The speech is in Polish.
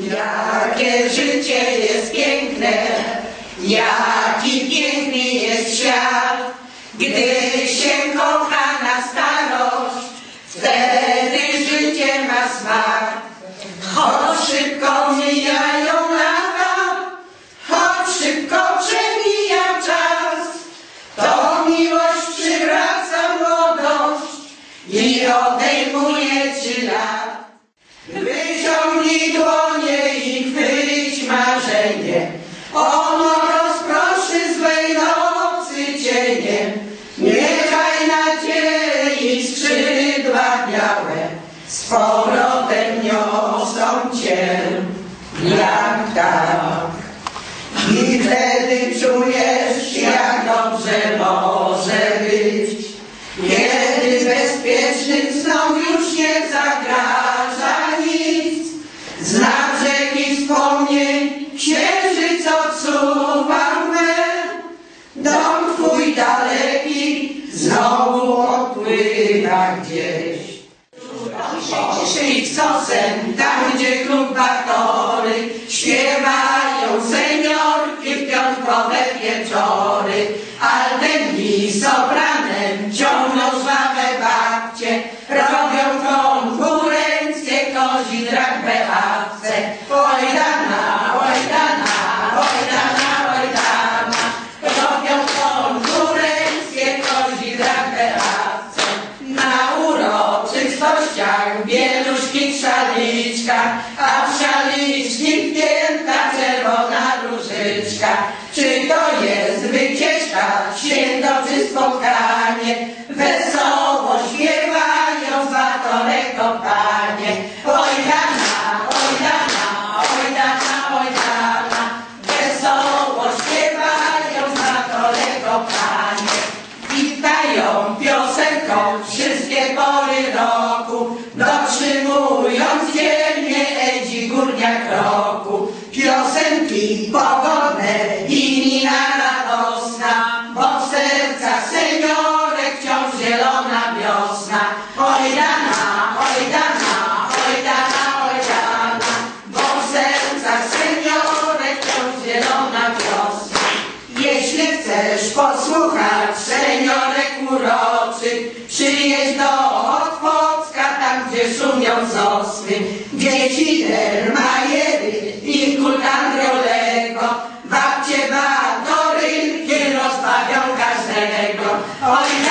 Jakie życie jest piękne, jaki piękny jest świat, gdy się kocha na starość, wtedy życie ma smak. Choć szybko mijają lata, choć szybko przemija czas, to miłość przywraca młodość i odejmuje ci lat. Skrzydła białe z powrotem niosą cię jak tak. I wtedy czujesz, jak dobrze może być, kiedy bezpiecznym snom już nie zagraża nic. Z brzegi wspomnień księżyc odsuwa mgłę, dom twój daleki znowu odpływa gdzieś. Cieszyć sosem, tam gdzie klub batory Śpiewają seniorki w piątkowe wieczory Altem i sopranem ciągną słabe babcie bieluśkich szaliczkach A w szaliczkich pięta czerwona różyczka. Czy to jest wycieczka, święto czy spotkanie? Wesoło śpiewają kopanie Oj dana, oj dana, oj dana, Wesoło śpiewają zatore kopanie Witają piosenką wszystkie pory roku, dotrzymując Piosenki pogodne i mina radosna, bo w sercach seniorek wciąż zielona wiosna. Oj dana, oj dana, oj dana, oj dana, bo w sercach seniorek wciąż zielona wiosna. Jeśli chcesz posłuchać seniorek uroczych, przyjedź do Otwocka, tam gdzie szumią sosny, gdzie ci 아 예.